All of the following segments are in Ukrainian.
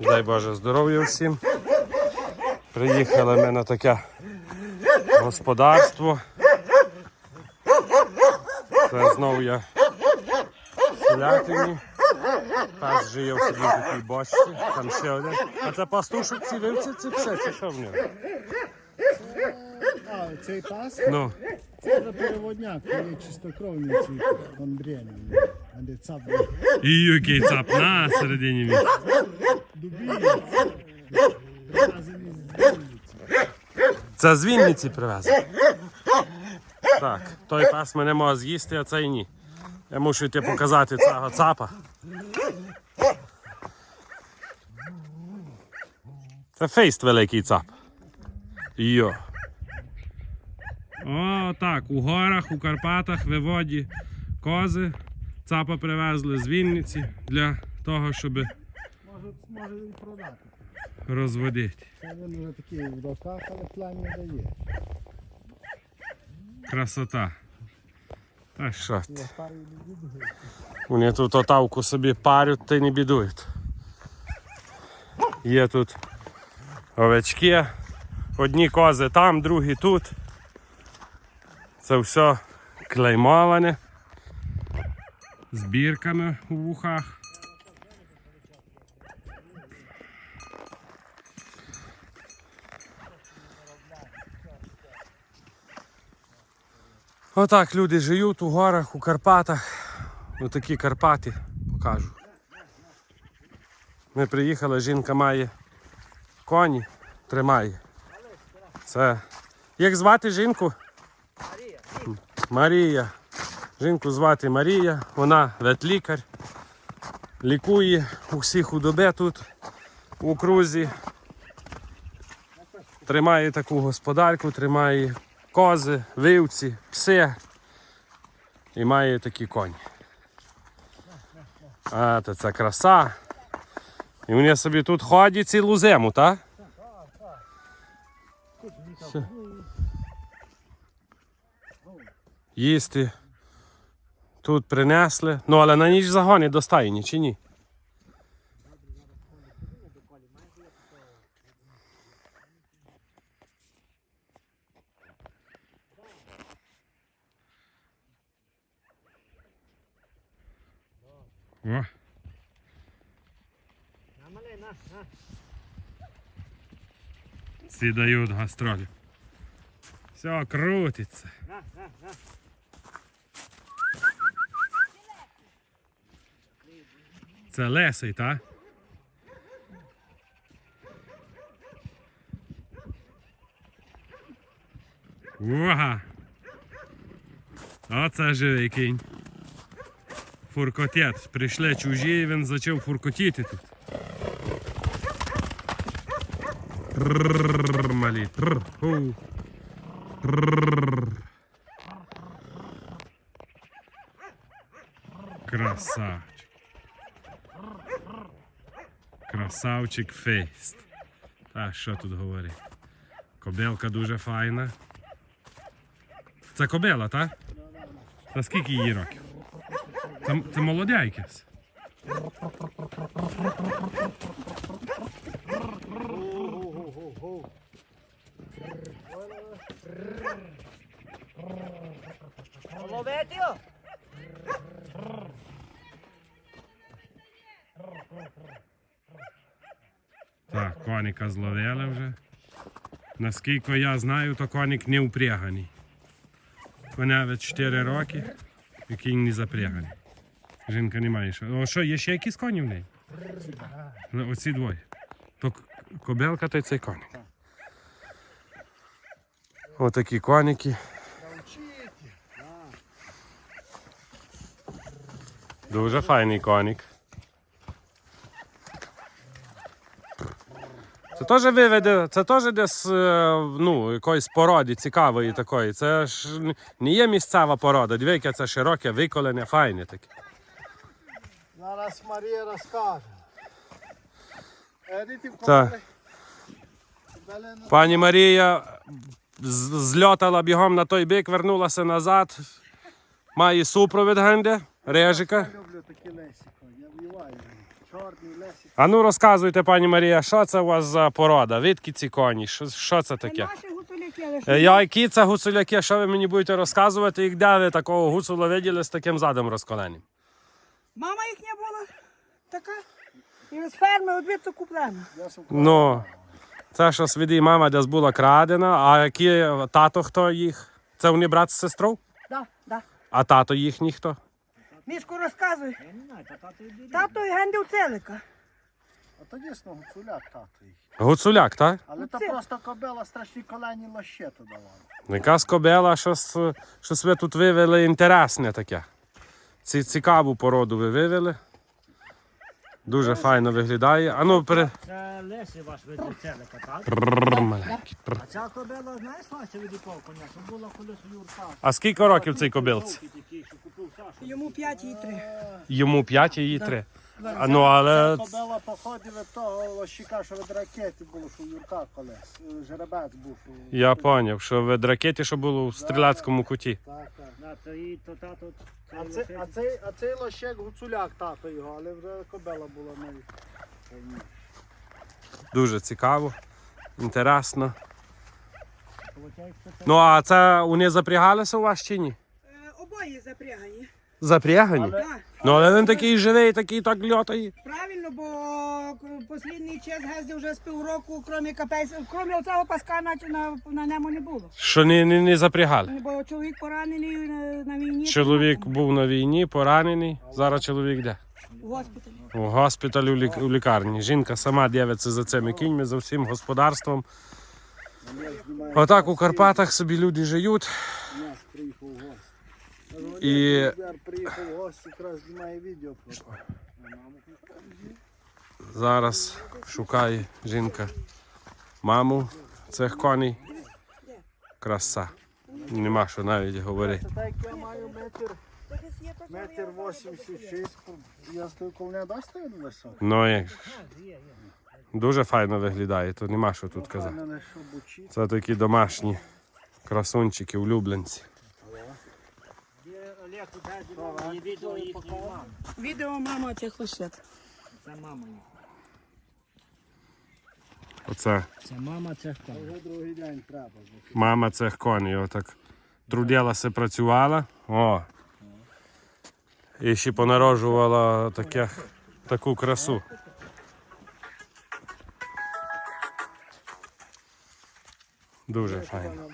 Дай Боже здоров'я всім. Приїхали ми на таке господарство. Це знову я в селятині. Пес жиє в собі в такій бочці. Там ще один. А це пастушок ці вивці, ці пси, чи що в нього? А, цей пас? Ну, Це переводняк, є чистокровний ці Бремен. А де цап і який цап на середині Вінниці. Це з Вінниці привезли. Так, той пес мене може з'їсти, а цей ні. Я мушу йти показати цього цапа. Це фейст великий цап. Йо. О, так, у горах, у Карпатах, виводі кози. Цапа привезли з Вінниці для того, щоб Може, може продати. розводити. Це він вже такий в але план дає. Красота. Та що ти? Вони тут отавку собі парють та не бідують. Є тут овечки. Одні кози там, другі тут. Це все клеймоване. З бірками у вухах. Отак люди живуть у горах, у Карпатах. Отакі Карпати покажу. Ми приїхали, жінка має коні, тримає. Це. Як звати жінку? Марія. Марія. Жінку звати Марія, вона ветлікар. Лікує усі худоби тут у окрузі. Тримає таку господарку, тримає кози, вивці, пси і має такі коні. А, то це краса. І вони собі тут ходять цілу зиму, так? Їсти. Тут принесли. Ну, але на ніч загони до стайні, чи ні? О. Всі дають гастролі. Все крутиться. Це лесий, так? Уга! Оце живий кінь. Фуркотєт. Прийшли чужі, і він почав фуркотіти тут. Трррррр, малі. Тррр. Ху. Трррррр. Красавчик. Красавчик фейст. Та що тут говорити? Кобилка дуже файна. Це кобила, так? Та скільки їй років? Це, це молодя. Ловетio? Так, коніка зловили вже. Наскільки я знаю, то конік не впряганий. Конявець 4 роки, і не запряганий. Жінка не має що. О, що, є ще якісь коні в неї? Ну, Оці двоє. То к- кобилка та цей коник. Отакі коніки. Дуже файний коник. Це теж виведе, це теж десь е, ну, якоїсь породи цікавої такої. Це ж не є місцева порода. Диви, яке це широке, виколене, файне таке. Зараз Марія розкаже. Так. Далі на- Пані Марія зльотала бігом на той бік, вернулася назад. Має супровід генде, режика. Я люблю такі лесі. А ну розказуйте, пані Марія, що це у вас за порода? Відки ці коні? Що, що це таке? наші гуцуляки, але Е, Які це гуцуляки? Що ви мені будете розказувати? І де ви такого гуцула виділи з таким задом розколеним? Мама їхня була така. І з ферми одвідси куплена. Ну, це що свіді мама десь була крадена, а які тато хто їх? Це вони брат з сестрою? Да, да. А тато їхній хто? Мішку розказуй. Тато і гендів целика. А то дійсно гуцуляк тато їх. Гуцуляк, так? Але то Оце. просто кобила страшні колені лощету давала. Якась кобела, щось, щось ви тут вивели інтересне таке. Ці, цікаву породу ви вивели. Дуже файно виглядає. А ну, пере... Це Лесі ваш видрицелика, так? Прррр, маленький, прррр. А ця кобила, знаєш, Вася, від якого коня? Що була колись у Юрка. А скільки років цей кобилці? Йому 5 і 3. Йому 5 її 3. А ну, але Кобила походить від того лощика, що від ракети було, що у Юрка колись. Е, Жеребець був. що- я зрозумів, що від ракеті, що було у стріляцькому куті. Так, так. На це то тато. А цей, а цей, а цей лощек гуцуляк тато його, але вже кобила була навіть. Дуже цікаво, інтересно. Ну, а це вони запрягалися у вас чи ні? Е, Обоє запрягані. Запрягані? Так. Ну, але він такий живий, такий так льотає. Правильно, бо к- останній час газди вже з півроку, крім капець, крім цього паска наче на, на ньому не було. Що не, не, не запрягали. Бо чоловік поранений на, на війні. Чоловік був на війні, поранений. Зараз чоловік де? У госпіталі. У госпіталі у, лік- у лікарні. Жінка сама дивиться за цими кіньми, за всім господарством. Отак у Карпатах собі люди живуть. У нас приїхав гость. І приїхав гость, якраз знімає відео про зараз шукає жінка маму цих коней. Краса. Нема що навіть говорити. Так, як я маю метр, метр 86, я стою коло не дасть стою високо. Ну як ж. Дуже файно виглядає, то нема що тут казати. Що бучить. Це такі домашні красунчики, улюбленці. Є Олег у дяді, є відео їхньої мами. Відео мама цих лошет. Це мама їх. Оце Це мама цих коней. Вже другий день треба. мама цих коней. Отак трудилася, працювала. О. І ще понароджувала таких, таку красу. Дуже файно.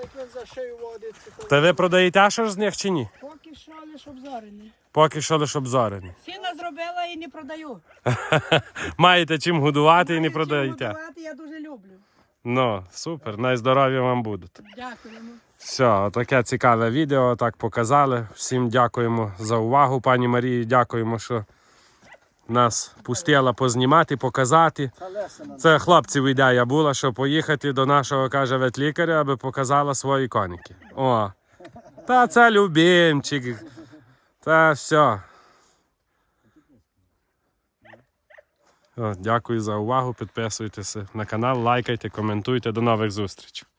Як він за шею водиться, то Та ви продаєте що ж з них чи ні? Поки що лише обзорені. Поки що лише обзорені. Сіна зробила і не продаю. Маєте чим годувати і не Чим продаєте. годувати Я дуже люблю. Ну, супер, найздоров'я вам будуть. Дякуємо. Все, таке цікаве відео, так показали. Всім дякуємо за увагу, пані Марії. Дякуємо, що нас пустила познімати, показати. це хлопців ідея була, що поїхати до нашого, каже, ветлікаря, аби показала свої коніки. О, та це любимчик. Та все. О, дякую за увагу. Підписуйтеся на канал, лайкайте, коментуйте. До нових зустрічей.